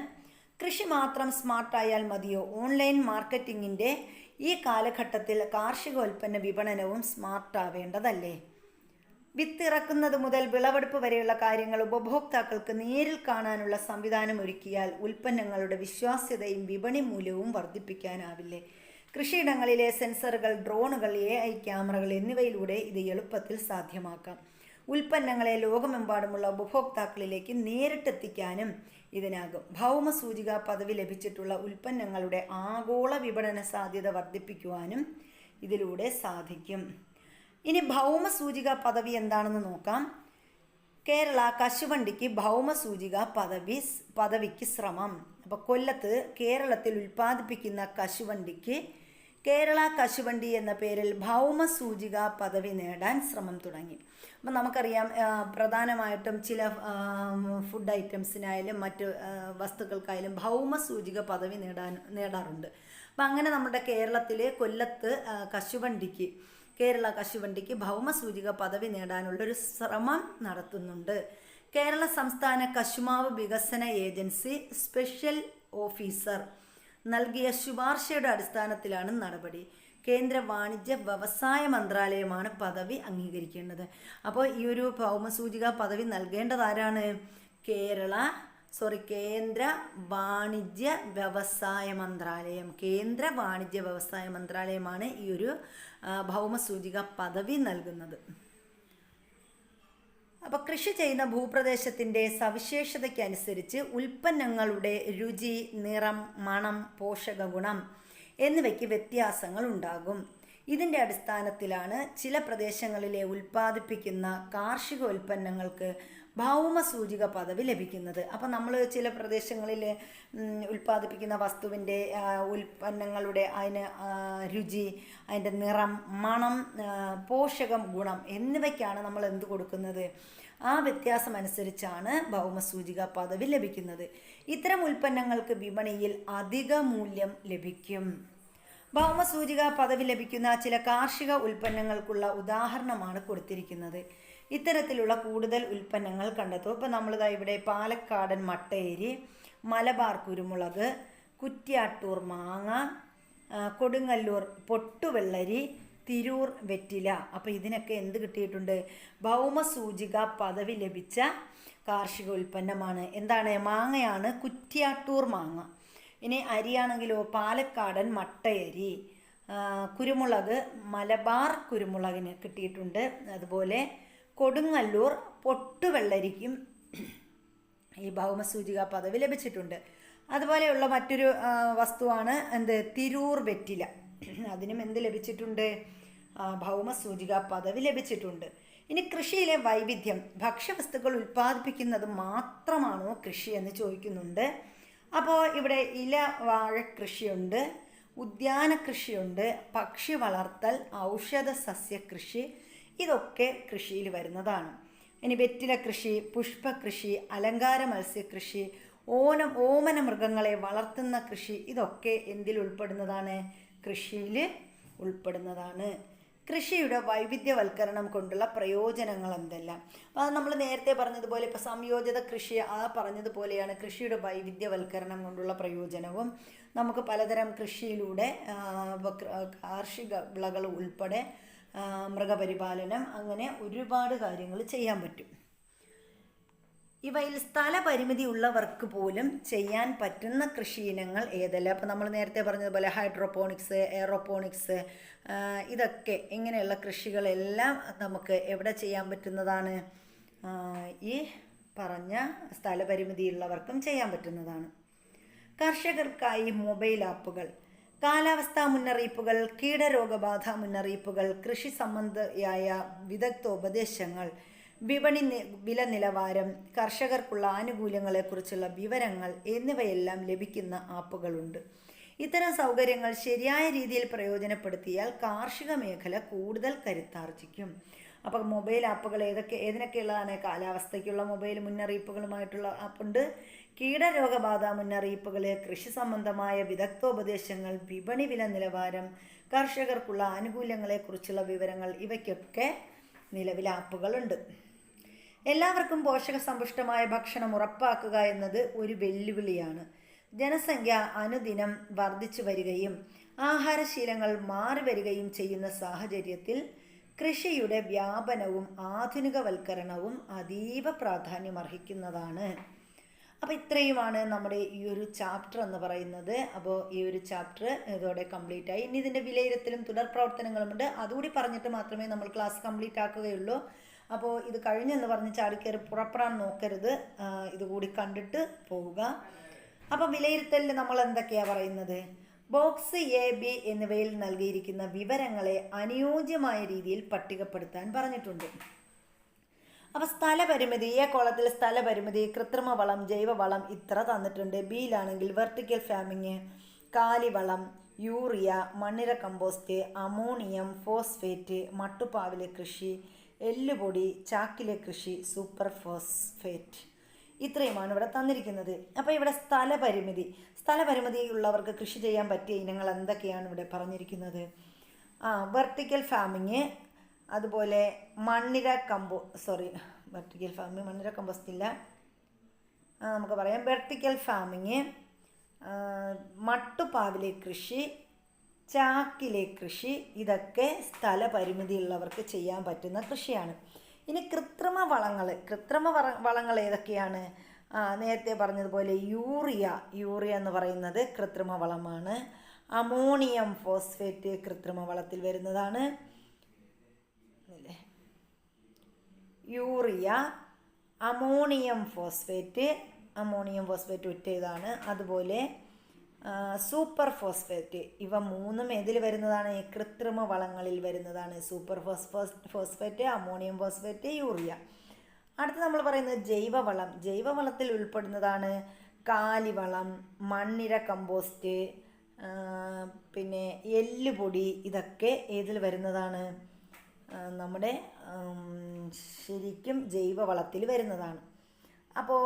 കൃഷി മാത്രം സ്മാർട്ടായാൽ മതിയോ? ഓൺലൈൻ മാർക്കറ്റിങ്ങിന്റെ ഈ കാലഘട്ടത്തിൽ കാർഷികോൽപ്പന്ന വിപണനവും സ്മാർട്ടാവേണ്ടതല്ലേ വിത്തിറക്കുന്നത് മുതൽ വിളവെടുപ്പ് വരെയുള്ള കാര്യങ്ങൾ ഉപഭോക്താക്കൾക്ക് നേരിൽ കാണാനുള്ള സംവിധാനം ഒരുക്കിയാൽ ഉൽപ്പന്നങ്ങളുടെ വിശ്വാസ്യതയും വിപണി മൂല്യവും വർദ്ധിപ്പിക്കാനാവില്ലേ? കൃഷിയിടങ്ങളിലെ സെൻസറുകൾ ഡ്രോണുകൾ എ ഐ ക്യാമറകൾ എന്നിവയിലൂടെ ഇത് എളുപ്പത്തിൽ സാധ്യമാക്കാം. ഉൽപ്പന്നങ്ങളെ ലോകമെമ്പാടുമുള്ള ഉപഭോക്താക്കളിലേക്ക് നേരിട്ടെത്തിക്കാനും ഇതിനാകും. ഭൗമസൂചിക പദവി ലഭിച്ചിട്ടുള്ള ഉൽപ്പന്നങ്ങളുടെ ആഗോള വിപണന സാധ്യത വർദ്ധിപ്പിക്കുവാനും ഇതിലൂടെ സാധിക്കും. ഇനി ഭൗമസൂചിക പദവി എന്താണെന്ന് നോക്കാം. കേരള കശുവണ്ടിക്ക് ഭൗമസൂചിക പദവി പദവിക്ക് ശ്രമം. അപ്പോൾ കൊല്ലത്ത് കേരളത്തിൽ ഉൽപ്പാദിപ്പിക്കുന്ന കശുവണ്ടിക്ക് കേരള കശുവണ്ടി എന്ന പേരിൽ ഭൗമസൂചിക പദവി നേടാൻ ശ്രമം തുടങ്ങി. അപ്പം നമുക്കറിയാം പ്രധാനമായിട്ടും ചില ഫുഡ് ഐറ്റംസിനായാലും മറ്റ് വസ്തുക്കൾക്കായാലും ഭൗമസൂചിക പദവി നേടാൻ നേടാറുണ്ട്. അപ്പം അങ്ങനെ നമ്മുടെ കേരളത്തിലെ കൊല്ലത്ത് കശുവണ്ടിക്ക് കേരള കശുവണ്ടിക്ക് ഭൗമസൂചിക പദവി നേടാനുള്ളൊരു ശ്രമം നടത്തുന്നുണ്ട്. കേരള സംസ്ഥാന കശുമാവ് വികസന ഏജൻസി സ്പെഷ്യൽ ഓഫീസർ നൽകിയ ശുപാർശയുടെ അടിസ്ഥാനത്തിലാണ് നടപടി. കേന്ദ്ര വാണിജ്യ വ്യവസായ മന്ത്രാലയമാണ് പദവി അംഗീകരിക്കേണ്ടത്. അപ്പോൾ ഈ ഒരു ഭൗമസൂചിക പദവി നൽകേണ്ടത് ആരാണ്? കേരള സോറി കേന്ദ്ര വാണിജ്യ വ്യവസായ മന്ത്രാലയം. കേന്ദ്ര വാണിജ്യ വ്യവസായ മന്ത്രാലയമാണ് ഈ ഒരു ഭൗമസൂചിക പദവി നൽകുന്നത്. അപ്പോൾ കൃഷി ചെയ്യുന്ന ഭൂപ്രദേശത്തിന്റെ സവിശേഷതയ്ക്കനുസരിച്ച് ഉൽപ്പന്നങ്ങളുടെ രുചി നിറം മണം പോഷക ഗുണം എന്നിവയ്ക്ക് വ്യത്യാസങ്ങൾ ഉണ്ടാകും ഇതിന്റെ അടിസ്ഥാനത്തിലാണ് ചില പ്രദേശങ്ങളിലെ ഉൽപ്പാദിപ്പിക്കുന്ന കാർഷിക ഉൽപ്പന്നങ്ങൾക്ക് ഭൗമസൂചിക പദവി ലഭിക്കുന്നത്. അപ്പം നമ്മൾ ചില പ്രദേശങ്ങളിൽ ഉൽപ്പാദിപ്പിക്കുന്ന വസ്തുവിന്റെ ഉൽപ്പന്നങ്ങളുടെ അതിന് രുചി അതിന്റെ നിറം മണം പോഷകം ഗുണം എന്നിവയ്ക്കാണ് നമ്മൾ എന്ത് കൊടുക്കുന്നത്? ആ വ്യത്യാസം അനുസരിച്ചാണ് ഭൗമസൂചിക പദവി ലഭിക്കുന്നത്. ഇത്തരം ഉൽപ്പന്നങ്ങൾക്ക് വിപണിയിൽ അധിക മൂല്യം ലഭിക്കും. ഭൗമസൂചിക പദവി ലഭിക്കുന്ന ചില കാർഷിക ഉൽപ്പന്നങ്ങൾക്കുള്ള ഉദാഹരണമാണ് കൊടുത്തിരിക്കുന്നത്. ഇത്തരത്തിലുള്ള കൂടുതൽ ഉൽപ്പന്നങ്ങൾ കണ്ടെത്തും. ഇപ്പം നമ്മളിതാ ഇവിടെ പാലക്കാടൻ മട്ടയേരി മലബാർ കുരുമുളക് കുറ്റ്യാട്ടൂർ മാങ്ങ കൊടുങ്ങല്ലൂർ പൊട്ടുവെള്ളരി തിരൂർ വെറ്റില. അപ്പോൾ ഇതിനൊക്കെ എന്ത് കിട്ടിയിട്ടുണ്ട്? ഭൗമസൂചിക പദവി ലഭിച്ച കാർഷിക ഉൽപ്പന്നമാണ്. എന്താണ്? മാങ്ങയാണ് കുറ്റ്യാട്ടൂർ മാങ്ങ. ഇനി അരിയാണെങ്കിലോ പാലക്കാടൻ മട്ടയരി കുരുമുളക് മലബാർ കുരുമുളകിന് കിട്ടിയിട്ടുണ്ട്. അതുപോലെ കൊടുങ്ങല്ലൂർ പൊട്ടുവെള്ളരിക്കും ഈ ഭൗമസൂചിക പദവി ലഭിച്ചിട്ടുണ്ട്. അതുപോലെയുള്ള മറ്റൊരു വസ്തുവാണ് എന്ത്? തിരൂർ വെറ്റില. അതിനും എന്ത് ലഭിച്ചിട്ടുണ്ട്? ഭൗമ ഭൗമസൂചിക പദവി ലഭിച്ചിട്ടുണ്ട്. ഇനി കൃഷിയിലെ വൈവിധ്യം. ഭക്ഷ്യവസ്തുക്കൾ ഉൽപ്പാദിപ്പിക്കുന്നത് മാത്രമാണോ കൃഷി എന്ന് ചോദിക്കുന്നുണ്ട്. അപ്പോൾ ഇവിടെ ഇല വാഴ കൃഷിയുണ്ട് ഉദ്യാന കൃഷിയുണ്ട് പക്ഷി വളർത്തൽ ഔഷധ സസ്യ കൃഷി ഇതൊക്കെ കൃഷിയിൽ വരുന്നതാണ്. ഇനി വെറ്റില കൃഷി പുഷ്പകൃഷി അലങ്കാര മത്സ്യകൃഷി ഓനം ഓമന മൃഗങ്ങളെ വളർത്തുന്ന കൃഷി ഇതൊക്കെ എന്തിൽ ഉൾപ്പെടുന്നതാണ്? കൃഷിയിൽ ഉൾപ്പെടുന്നതാണ്. കൃഷിയുടെ വൈവിധ്യവൽക്കരണം കൊണ്ടുള്ള പ്രയോജനങ്ങൾ എന്തെല്ലാം? അത് നമ്മൾ നേരത്തെ പറഞ്ഞതുപോലെ ഇപ്പോൾ സംയോജിത കൃഷി ആ പറഞ്ഞതുപോലെയാണ് കൃഷിയുടെ വൈവിധ്യവൽക്കരണം കൊണ്ടുള്ള പ്രയോജനവും. നമുക്ക് പലതരം കൃഷിയിലൂടെ കാർഷിക വിളകൾ ഉൾപ്പെടെ മൃഗപരിപാലനം അങ്ങനെ ഒരുപാട് കാര്യങ്ങൾ ചെയ്യാൻ പറ്റും. ഇവയിൽ സ്ഥലപരിമിതി ഉള്ളവർക്ക് പോലും ചെയ്യാൻ പറ്റുന്ന കൃഷി ഇനങ്ങൾ ഏതെല്ലാം? അപ്പോൾ നമ്മൾ നേരത്തെ പറഞ്ഞതുപോലെ ഹൈഡ്രോപോണിക്സ് എയറോപോണിക്സ് ഇതൊക്കെ ഇങ്ങനെയുള്ള കൃഷികളെല്ലാം നമുക്ക് എവിടെ ചെയ്യാൻ പറ്റുന്നതാണ്? ഈ പറഞ്ഞ സ്ഥലപരിമിതിയുള്ളവർക്കും ചെയ്യാൻ പറ്റുന്നതാണ്. കർഷകർക്കായി മൊബൈൽ ആപ്പുകൾ കാലാവസ്ഥാ മുന്നറിയിപ്പുകൾ കീടരോഗബാധ മുന്നറിയിപ്പുകൾ കൃഷി സംബന്ധിയായ വിദഗ്ധോപദേശങ്ങൾ വിപണി വില നിലവാരം കർഷകർക്കുള്ള ആനുകൂല്യങ്ങളെക്കുറിച്ചുള്ള വിവരങ്ങൾ എന്നിവയെല്ലാം ലഭിക്കുന്ന ആപ്പുകളുണ്ട്. ഇത്തരം സൗകര്യങ്ങൾ ശരിയായ രീതിയിൽ പ്രയോജനപ്പെടുത്തിയാൽ കാർഷിക മേഖല കൂടുതൽ കരുത്താർജിക്കും. അപ്പോൾ മൊബൈൽ ആപ്പുകൾ ഏതൊക്കെ ഏതിനൊക്കെയുള്ളതാണ്? കാലാവസ്ഥയ്ക്കുള്ള മൊബൈൽ മുന്നറിയിപ്പുകളുമായിട്ടുള്ള ആപ്പുണ്ട്. കീടരോഗബാധ മുന്നറിയിപ്പുകൾ കൃഷി സംബന്ധമായ വിദഗ്ധോപദേശങ്ങൾ വിപണി വില നിലവാരം കർഷകർക്കുള്ള ആനുകൂല്യങ്ങളെക്കുറിച്ചുള്ള വിവരങ്ങൾ ഇവയ്ക്കൊക്കെ നിലവിൽ ആപ്പുകളുണ്ട്. എല്ലാവർക്കും പോഷക സമ്പുഷ്ടമായ ഭക്ഷണം ഉറപ്പാക്കുക എന്നത് ഒരു വെല്ലുവിളിയാണ്. ജനസംഖ്യ അനുദിനം വർദ്ധിച്ചു വരികയും ആഹാരശീലങ്ങൾ മാറി വരികയും ചെയ്യുന്ന സാഹചര്യത്തിൽ കൃഷിയുടെ വ്യാപനവും ആധുനികവൽക്കരണവും അതീവ പ്രാധാന്യമർഹിക്കുന്നതാണ്. അപ്പോൾ ഇത്രയുമാണ് നമ്മുടെ ഈ ഒരു ചാപ്റ്റർ എന്ന് പറയുന്നത്. അപ്പോൾ ഈ ഒരു ചാപ്റ്റർ ഇതോടെ കംപ്ലീറ്റ് ആയി. ഇനി ഇതിന്റെ വിലയിരുത്തലും തുടർ പ്രവർത്തനങ്ങളുമുണ്ട് അതുകൂടി പറഞ്ഞിട്ട് മാത്രമേ നമ്മൾ ക്ലാസ് കംപ്ലീറ്റ് ആക്കുകയുള്ളൂ. അപ്പോൾ ഇത് കഴിഞ്ഞെന്ന് പറഞ്ഞ് ചാടിക്കയറി പുറപ്പെടാൻ നോക്കരുത്. ഇതുകൂടി കണ്ടിട്ട് പോവുക. അപ്പോൾ വിലയിരുത്തലിൽ നമ്മൾ എന്തൊക്കെയാണ് പറയുന്നത്? ബോക്സ് എ ബി എന്നിവയിൽ നൽകിയിരിക്കുന്ന വിവരങ്ങളെ അനുയോജ്യമായ രീതിയിൽ പട്ടികപ്പെടുത്താൻ പറഞ്ഞിട്ടുണ്ട്. അപ്പോൾ സ്ഥലപരിമിതി ഈ കോളത്തിൽ സ്ഥലപരിമിതി കൃത്രിമ വളം ജൈവവളം ഇത്ര തന്നിട്ടുണ്ട്. ബിയിലാണെങ്കിൽ വെർട്ടിക്കൽ ഫാമിങ് കാലിവളം യൂറിയ മണ്ണിര കമ്പോസ്റ്റ് അമോണിയം ഫോസ്ഫേറ്റ് മട്ടുപ്പാവിലെ കൃഷി എല്ലുപൊടി ചാക്കിലെ കൃഷി സൂപ്പർ ഫോസ്ഫേറ്റ്. ഇത്രയുമാണ് ഇവിടെ തന്നിരിക്കുന്നത്. അപ്പോൾ ഇവിടെ സ്ഥലപരിമിതി. സ്ഥലപരിമിതി ഉള്ളവർക്ക് കൃഷി ചെയ്യാൻ പറ്റിയ ഇനങ്ങൾ എന്തൊക്കെയാണ് ഇവിടെ പറഞ്ഞിരിക്കുന്നത്? ആ വെർട്ടിക്കൽ ഫാമിങ് അതുപോലെ മണ്ണിര കമ്പോ സോറി വെർട്ടിക്കൽ ഫാമിംഗ് മണ്ണിര കമ്പോസ്റ്റില്ല നമുക്ക് പറയാം വെർട്ടിക്കൽ ഫാമിങ് മട്ടുപാവിലെ കൃഷി ചാക്കിലെ കൃഷി ഇതൊക്കെ സ്ഥല പരിമിതിയുള്ളവർക്ക് ചെയ്യാൻ പറ്റുന്ന കൃഷിയാണ്. ഇനി കൃത്രിമ വളങ്ങൾ കൃത്രിമ വള വളങ്ങൾ ഏതൊക്കെയാണ്? നേരത്തെ പറഞ്ഞതുപോലെ യൂറിയ യൂറിയ എന്ന് പറയുന്നത് കൃത്രിമ വളമാണ്. അമോണിയം ഫോസ്ഫേറ്റ് കൃത്രിമ വളത്തിൽ വരുന്നതാണ്. Urea ammonium phosphate ammonium phosphate ഉറ്റേതാണ് അതുപോലെ സൂപ്പർ ഫോസ്ഫേറ്റ് ഇവ മൂന്നും ഏതിൽ വരുന്നതാണ്? ഈ കൃത്രിമ വളങ്ങളിൽ വരുന്നതാണ്. സൂപ്പർ ഫോസ്ഫോസ് ഫോസ്ഫേറ്റ് അമോണിയം ഫോസ്ഫേറ്റ് യൂറിയ. അടുത്ത് നമ്മൾ പറയുന്നത് ജൈവവളം. ജൈവവളത്തിൽ ഉൾപ്പെടുന്നതാണ് കാലിവളം മണ്ണിര കമ്പോസ്റ്റ് പിന്നെ എല്ലുപൊടി ഇതൊക്കെ ഏതിൽ വരുന്നതാണ്? നമ്മുടെ ശരിക്കും ജൈവ വളത്തിൽ വരുന്നതാണ്. അപ്പോൾ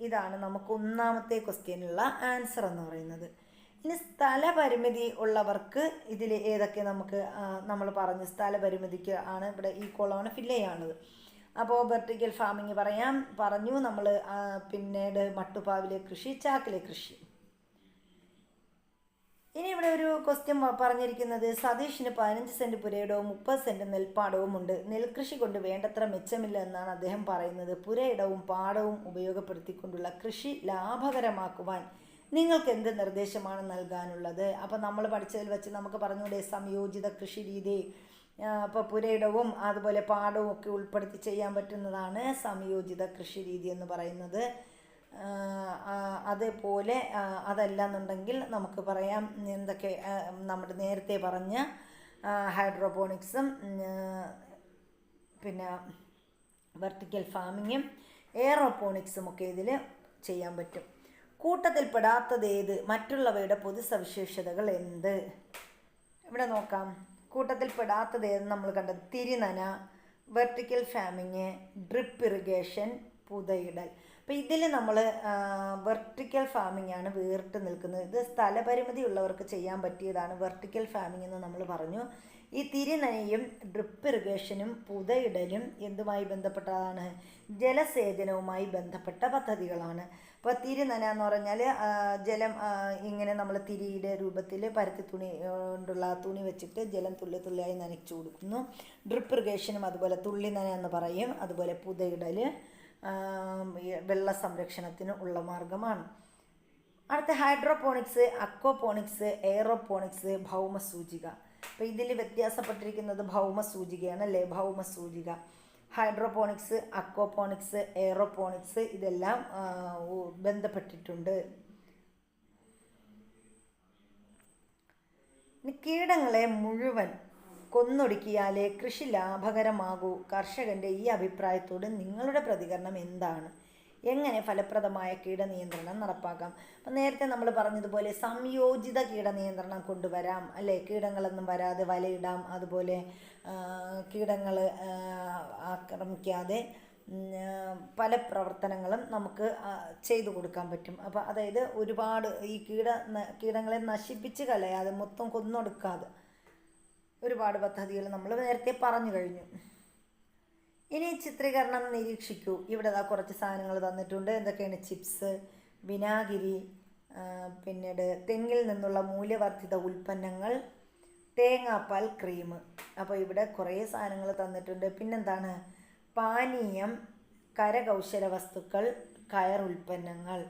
ഇതാണ് നമുക്ക് ഒന്നാമത്തെ ക്വസ്റ്റ്യനുള്ള ആൻസർ എന്ന് പറയുന്നത്. ഇനി സ്ഥലപരിമിതി ഉള്ളവർക്ക് ഇതിൽ ഏതൊക്കെ നമുക്ക് നമ്മൾ പറഞ്ഞ സ്ഥലപരിമിതിക്ക് ആണ് ഇവിടെ ഈ കോളമാണ് ഫില്ല് ചെയ്യാനുള്ളത്. അപ്പോൾ വെർട്ടിക്കൽ ഫാമിങ് പറയാം. പറഞ്ഞു നമ്മൾ പിന്നീട് മട്ടുപ്പാവിലെ കൃഷി ചാക്കിലെ കൃഷി. ഇനി ഇവിടെ ഒരു ക്വസ്റ്റ്യൻ പറഞ്ഞിരിക്കുന്നത് സതീഷിന് പതിനഞ്ച് സെന്റ് പുരയിടവും മുപ്പത് സെന്റ് നെൽപ്പാടവും ഉണ്ട്. നെൽകൃഷി കൊണ്ട് വേണ്ടത്ര മെച്ചമില്ല എന്നാണ് അദ്ദേഹം പറയുന്നത്. പുരയിടവും പാടവും ഉപയോഗപ്പെടുത്തിക്കൊണ്ടുള്ള കൃഷി ലാഭകരമാക്കുവാൻ നിങ്ങൾക്ക് എന്ത് നിർദ്ദേശമാണ് നൽകാനുള്ളത്? അപ്പോൾ നമ്മൾ പഠിച്ചതിൽ വെച്ച് നമുക്ക് പറഞ്ഞൂടെ സംയോജിത കൃഷി രീതി അപ്പോൾ പുരയിടവും അതുപോലെ പാടവും ഒക്കെ ഉൾപ്പെടുത്തി ചെയ്യാൻ പറ്റുന്നതാണ് സംയോജിത കൃഷി രീതി എന്ന് പറയുന്നത്. അതേപോലെ അതല്ലെന്നുണ്ടെങ്കിൽ നമുക്ക് പറയാം എന്തൊക്കെ നമ്മുടെ നേരത്തെ പറഞ്ഞ ഹൈഡ്രോപോണിക്സും പിന്നെ വെർട്ടിക്കൽ ഫാമിങ്ങും എയറോപോണിക്സും ഒക്കെ ഇതിൽ ചെയ്യാൻ പറ്റും. കൂട്ടത്തിൽപ്പെടാത്തത് ഏത്? മറ്റുള്ളവയുടെ പൊതു സവിശേഷതകൾ എന്ത്? ഇവിടെ നോക്കാം. കൂട്ടത്തിൽപ്പെടാത്തത് ഏത് നമ്മൾ കണ്ടത്. തിരിനന വെർട്ടിക്കൽ ഫാമിങ് ഡ്രിപ്പ് ഇറിഗേഷൻ പുതയിടൽ. അപ്പോൾ ഇതിൽ നമ്മൾ വെർട്ടിക്കൽ ഫാമിംഗ് ആണ് വേറിട്ട് നിൽക്കുന്നത്. ഇത് സ്ഥലപരിമിതി ഉള്ളവർക്ക് ചെയ്യാൻ പറ്റിയതാണ് വെർട്ടിക്കൽ ഫാമിംഗ് എന്ന് നമ്മൾ പറഞ്ഞു. ഈ തിരിനനയും ഡ്രിപ്പ് ഇറിഗേഷനും പുതയിടലും എന്തുമായി ബന്ധപ്പെട്ടതാണ്? ജലസേചനവുമായി ബന്ധപ്പെട്ട പദ്ധതികളാണ്. അപ്പോൾ തിരിനന എന്ന് പറഞ്ഞാൽ ജലം ഇങ്ങനെ നമ്മൾ തിരിയുടെ രൂപത്തിൽ പരത്തി തുണി കൊണ്ടുള്ള തുണി വെച്ചിട്ട് ജലം തുള്ളി തുള്ളിയായി നനച്ചു കൊടുക്കുന്നു. ഡ്രിപ്പ് ഇറിഗേഷനും അതുപോലെ തുള്ളി നന എന്ന് പറയും. അതുപോലെ പുതയിടൽ വെള്ള സംരക്ഷണത്തിന് ഉള്ള മാർഗമാണ്. അടുത്ത ഹൈഡ്രോപോണിക്സ് അക്വപോണിക്സ് എയറോപോണിക്സ് ഭൗമസൂചിക. അപ്പോൾ ഇതിൽ വ്യത്യാസപ്പെട്ടിരിക്കുന്നത് ഭൗമസൂചികയാണ് അല്ലേ? ഭൗമസൂചിക. ഹൈഡ്രോപോണിക്സ് അക്വപോണിക്സ് എയറോപോണിക്സ് ഇതെല്ലാം ബന്ധപ്പെട്ടിട്ടുണ്ട്. കീടങ്ങളെ മുഴുവൻ കൊന്നൊടുക്കിയാലേ കൃഷി ലാഭകരമാകൂ. കർഷകന്റെ ഈ അഭിപ്രായത്തോട് നിങ്ങളുടെ പ്രതികരണം എന്താണ്? എങ്ങനെ ഫലപ്രദമായ കീടനിയന്ത്രണം നടപ്പാക്കാം? അപ്പം നേരത്തെ നമ്മൾ പറഞ്ഞതുപോലെ സംയോജിത കീടനിയന്ത്രണം കൊണ്ടുവരാം. അല്ലേ? കീടങ്ങളൊന്നും വരാതെ വലയിടാം. അതുപോലെ കീടങ്ങൾ ആക്രമിക്കാതെ പല പ്രവർത്തനങ്ങളും നമുക്ക് ചെയ്തു കൊടുക്കാൻ പറ്റും. അപ്പോൾ അതായത് ഒരുപാട് ഈ കീട കീടങ്ങളെ നശിപ്പിച്ച് കളയാതെ മൊത്തം കൊന്നൊടുക്കാതെ ഒരുപാട് പദ്ധതികൾ നമ്മൾ നേരത്തെ പറഞ്ഞു കഴിഞ്ഞു. ഇനി ചിത്രീകരണം നിരീക്ഷിക്കൂ. ഇവിടെ ദാ കുറച്ച് സാധനങ്ങൾ തന്നിട്ടുണ്ട്. എന്തൊക്കെയാണ്? ചിപ്സ് വിനാഗിരി പിന്നീട് തെങ്ങിൽ നിന്നുള്ള മൂല്യവർദ്ധിത ഉൽപ്പന്നങ്ങൾ തേങ്ങാപ്പാൽ ക്രീം. അപ്പോൾ ഇവിടെ കുറേ സാധനങ്ങൾ തന്നിട്ടുണ്ട്. പിന്നെന്താണ്? പാനീയം കരകൗശല വസ്തുക്കൾ കയർ ഉൽപ്പന്നങ്ങൾ.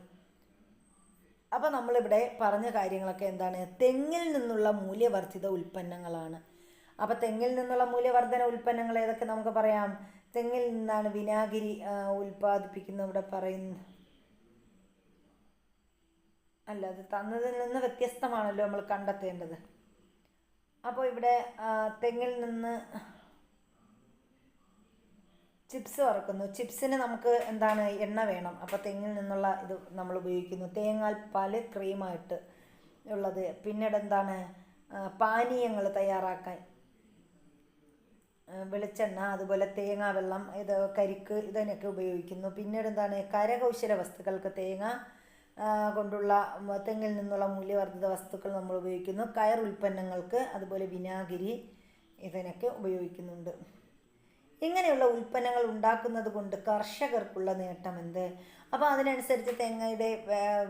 അപ്പോൾ നമ്മളിവിടെ പറഞ്ഞ കാര്യങ്ങളൊക്കെ എന്താണ്? തെങ്ങിൽ നിന്നുള്ള മൂല്യവർദ്ധിത ഉൽപ്പന്നങ്ങളാണ്. അപ്പോൾ തെങ്ങിൽ നിന്നുള്ള മൂല്യവർധന ഉൽപ്പന്നങ്ങൾ ഏതൊക്കെ നമുക്ക് പറയാം? തെങ്ങിൽ നിന്നാണ് വിനാഗിരി ഉൽപ്പാദിപ്പിക്കുന്ന ഇവിടെ പറയുന്ന അല്ല അത് തന്നതിൽ നിന്ന് വ്യത്യസ്തമാണല്ലോ നമ്മൾ കണ്ടെത്തേണ്ടത്. അപ്പോൾ ഇവിടെ തെങ്ങിൽ നിന്ന് ചിപ്സ് വറക്കുന്നു. ചിപ്സിന് നമുക്ക് എന്താണ് എണ്ണ വേണം. അപ്പോൾ തെങ്ങിൽ നിന്നുള്ള ഇത് നമ്മൾ ഉപയോഗിക്കുന്നു. തേങ്ങാൽപ്പാൽ ക്രീമായിട്ട് ഉള്ളത്. പിന്നീട് എന്താണ്? പാനീയങ്ങൾ തയ്യാറാക്കാൻ വെളിച്ചെണ്ണ അതുപോലെ തേങ്ങ വെള്ളം ഇത് കരിക്ക് ഇതിനൊക്കെ ഉപയോഗിക്കുന്നു. പിന്നീട് എന്താണ്? കരകൗശല വസ്തുക്കൾക്ക് തേങ്ങ കൊണ്ടുള്ള തെങ്ങിൽ നിന്നുള്ള മൂല്യവർദ്ധിത വസ്തുക്കൾ നമ്മൾ ഉപയോഗിക്കുന്നു. കയർ ഉൽപ്പന്നങ്ങൾക്ക് അതുപോലെ വിനാഗിരി ഇതിനൊക്കെ ഉപയോഗിക്കുന്നുണ്ട്. ഇങ്ങനെയുള്ള ഉൽപ്പന്നങ്ങൾ ഉണ്ടാക്കുന്നത് കൊണ്ട് കർഷകർക്കുള്ള നേട്ടം എന്ത്? അപ്പോൾ അതിനനുസരിച്ച് തെങ്ങയുടെ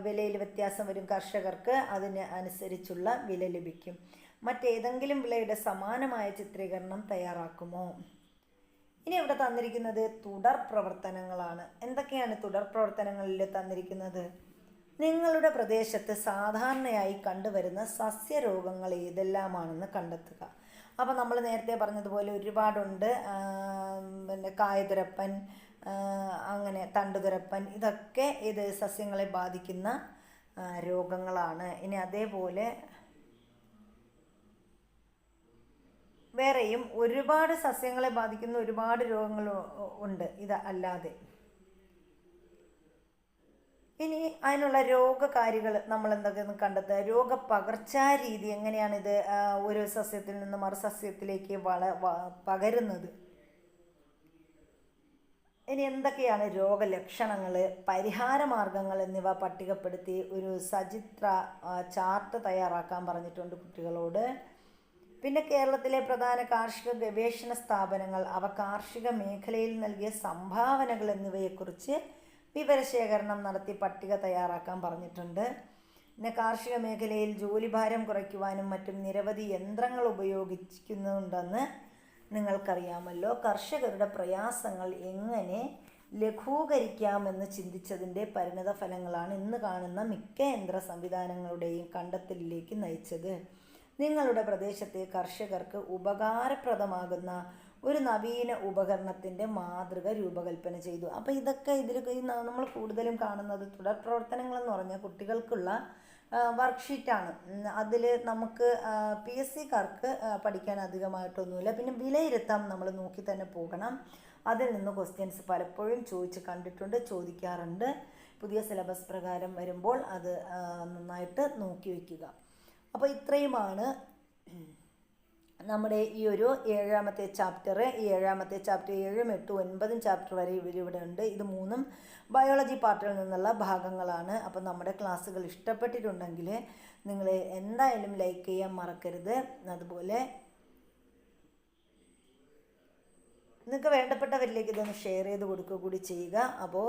വിലയിൽ വ്യത്യാസം വരും. കർഷകർക്ക് അതിന് അനുസരിച്ചുള്ള വില ലഭിക്കും. മറ്റേതെങ്കിലും വിളയുടെ സമാനമായ ചിത്രീകരണം തയ്യാറാക്കുമോ? ഇനി ഇവിടെ തന്നിരിക്കുന്നത് തുടർ പ്രവർത്തനങ്ങളാണ്. എന്തൊക്കെയാണ് തുടർ പ്രവർത്തനങ്ങളിൽ തന്നിരിക്കുന്നത്? നിങ്ങളുടെ പ്രദേശത്ത് സാധാരണയായി കണ്ടുവരുന്ന സസ്യരോഗങ്ങൾ ഏതെല്ലാമാണെന്ന് കണ്ടെത്തുക. അപ്പോൾ നമ്മൾ നേരത്തെ പറഞ്ഞതുപോലെ ഒരുപാടുണ്ട്. പിന്നെ കായതുരപ്പൻ അങ്ങനെ തണ്ടുതുരപ്പൻ ഇതൊക്കെ ഇത് സസ്യങ്ങളെ ബാധിക്കുന്ന രോഗങ്ങളാണ്. ഇനി അതേപോലെ വേറെയും ഒരുപാട് സസ്യങ്ങളെ ബാധിക്കുന്ന ഒരുപാട് രോഗങ്ങൾ ഉണ്ട്. ഇത് അല്ലാതെ. ഇനി അതിനുള്ള രോഗകാരികൾ നമ്മൾ എന്തൊക്കെയെന്ന് കണ്ടെത്തുക രോഗപകർച്ചാരീതി എങ്ങനെയാണിത് ഒരു സസ്യത്തിൽ നിന്ന് മറു സസ്യത്തിലേക്ക് വള പകരുന്നത്? ഇനി എന്തൊക്കെയാണ് രോഗലക്ഷണങ്ങൾ പരിഹാര മാർഗങ്ങൾ എന്നിവ പട്ടികപ്പെടുത്തി ഒരു സചിത്ര ചാർട്ട് തയ്യാറാക്കാൻ പറഞ്ഞിട്ടുണ്ട് കുട്ടികളോട്. പിന്നെ കേരളത്തിലെ പ്രധാന കാർഷിക ഗവേഷണ സ്ഥാപനങ്ങൾ അവ കാർഷിക മേഖലയിൽ നൽകിയ സംഭാവനകൾ എന്നിവയെക്കുറിച്ച് വിവരശേഖരണം നടത്തി പട്ടിക തയ്യാറാക്കാൻ പറഞ്ഞിട്ടുണ്ട്. പിന്നെ കാർഷിക മേഖലയിൽ ജോലിഭാരം കുറയ്ക്കുവാനും മറ്റും നിരവധി യന്ത്രങ്ങൾ ഉപയോഗിക്കുന്നുണ്ടെന്ന് നിങ്ങൾക്കറിയാമല്ലോ. കർഷകരുടെ പ്രയാസങ്ങൾ എങ്ങനെ ലഘൂകരിക്കാമെന്ന് ചിന്തിച്ചതിന്റെ പരിണിത ഫലങ്ങളാണ് ഇന്ന് കാണുന്ന മിക്ക യന്ത്ര സംവിധാനങ്ങളുടെയും കണ്ടെത്തലിലേക്ക് നയിച്ചത്. നിങ്ങളുടെ പ്രദേശത്തെ കർഷകർക്ക് ഉപകാരപ്രദമാകുന്ന ഒരു നവീന ഉപകരണത്തിന്റെ മാതൃക രൂപകൽപ്പന ചെയ്തു. അപ്പോൾ ഇതൊക്കെ ഇതിൽ നമ്മൾ കൂടുതലും കാണുന്നത് തുടർ പ്രവർത്തനങ്ങളെന്ന് പറഞ്ഞാൽ കുട്ടികൾക്കുള്ള വർക്ക്ഷീറ്റാണ്. അതിൽ നമുക്ക് പി എസ് സിക്കാർക്ക് പഠിക്കാൻ അധികമായിട്ടൊന്നുമില്ല. പിന്നെ വിലയിരുത്താം നമ്മൾ നോക്കി തന്നെ പോകണം. അതിൽ നിന്ന് ക്വസ്റ്റ്യൻസ് പലപ്പോഴും ചോദിച്ച് കണ്ടിട്ടുണ്ട് ചോദിക്കാറുണ്ട്. പുതിയ സിലബസ് പ്രകാരം വരുമ്പോൾ അത് നന്നായിട്ട് നോക്കി വയ്ക്കുക അപ്പോൾ ഇത്രയുമാണ് നമ്മുടെ ഈ ഒരു ഏഴാമത്തെ ചാപ്റ്റർ ഈ ഏഴാമത്തെ ചാപ്റ്റർ ഏഴും എട്ടും ഒൻപതും ചാപ്റ്റർ വരെ ഇവരിവിടെ ഉണ്ട്. ഇത് മൂന്നും ബയോളജി പാർട്ടിൽ നിന്നുള്ള ഭാഗങ്ങളാണ്. അപ്പോൾ നമ്മുടെ ക്ലാസ്സുകൾ ഇഷ്ടപ്പെട്ടിട്ടുണ്ടെങ്കിൽ നിങ്ങൾ എന്തായാലും ലൈക്ക് ചെയ്യാൻ മറക്കരുത്. അതുപോലെ നിങ്ങൾക്ക് വേണ്ടപ്പെട്ടവരിലേക്ക് ഇതൊന്ന് ഷെയർ ചെയ്ത് കൊടുക്കുക കൂടി ചെയ്യുക. അപ്പോൾ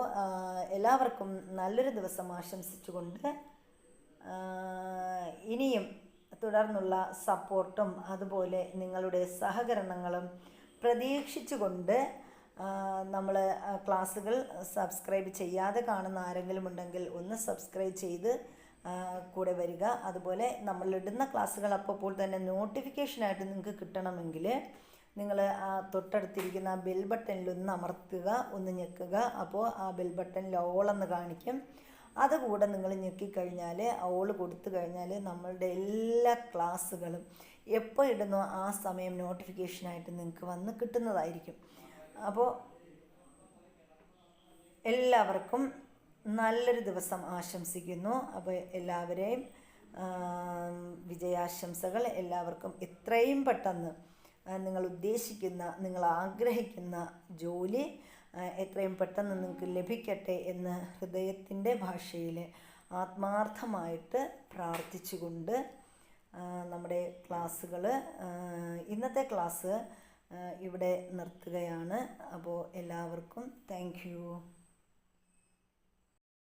എല്ലാവർക്കും നല്ലൊരു ദിവസം ആശംസിച്ചുകൊണ്ട് ഇനിയും തുടർന്നുള്ള സപ്പോർട്ടും അതുപോലെ നിങ്ങളുടെ സഹകരണങ്ങളും പ്രതീക്ഷിച്ചുകൊണ്ട് നമ്മൾ ക്ലാസ്സുകൾ സബ്സ്ക്രൈബ് ചെയ്യാതെ കാണുന്ന ആരെങ്കിലും ഉണ്ടെങ്കിൽ ഒന്ന് സബ്സ്ക്രൈബ് ചെയ്ത് കൂടെ വരിക. അതുപോലെ നമ്മളിടുന്ന ക്ലാസ്സുകൾ അപ്പോൾ തന്നെ നോട്ടിഫിക്കേഷനായിട്ട് നിങ്ങൾക്ക് കിട്ടണമെങ്കിൽ നിങ്ങൾ ആ തൊട്ടടുത്തിരിക്കുന്ന ബെൽ ബട്ടണിൽ ഒന്ന് അമർത്തുക ഒന്ന് ഞെക്കുക. അപ്പോൾ ആ ബെൽ ബട്ടണിൽ ഓളെന്ന് കാണിക്കും. അതുകൂടെ നിങ്ങൾ ഞെക്കിക്കഴിഞ്ഞാൽ ഓൾ കൊടുത്തു കഴിഞ്ഞാൽ നമ്മളുടെ എല്ലാ ക്ലാസ്സുകളും എപ്പോൾ ഇടുന്നോ ആ സമയം നോട്ടിഫിക്കേഷനായിട്ട് നിങ്ങൾക്ക് വന്ന് കിട്ടുന്നതായിരിക്കും. അപ്പോൾ എല്ലാവർക്കും നല്ലൊരു ദിവസം ആശംസിക്കുന്നു. അപ്പോൾ എല്ലാവരെയും വിജയാശംസകൾ. എല്ലാവർക്കും എത്രയും പെട്ടെന്ന് നിങ്ങൾ ഉദ്ദേശിക്കുന്ന നിങ്ങൾ ആഗ്രഹിക്കുന്ന ജോലി എത്രയും പെട്ടെന്ന് നിങ്ങൾക്ക് ലഭിക്കട്ടെ എന്ന് ഹൃദയത്തിന്റെ ഭാഷയിൽ ആത്മാർത്ഥമായിട്ട് പ്രാർത്ഥിച്ചുകൊണ്ട് നമ്മുടെ ക്ലാസ്സുകൾ ഇന്നത്തെ ക്ലാസ് ഇവിടെ നിർത്തുകയാണ്. അപ്പോൾ എല്ലാവർക്കും താങ്ക്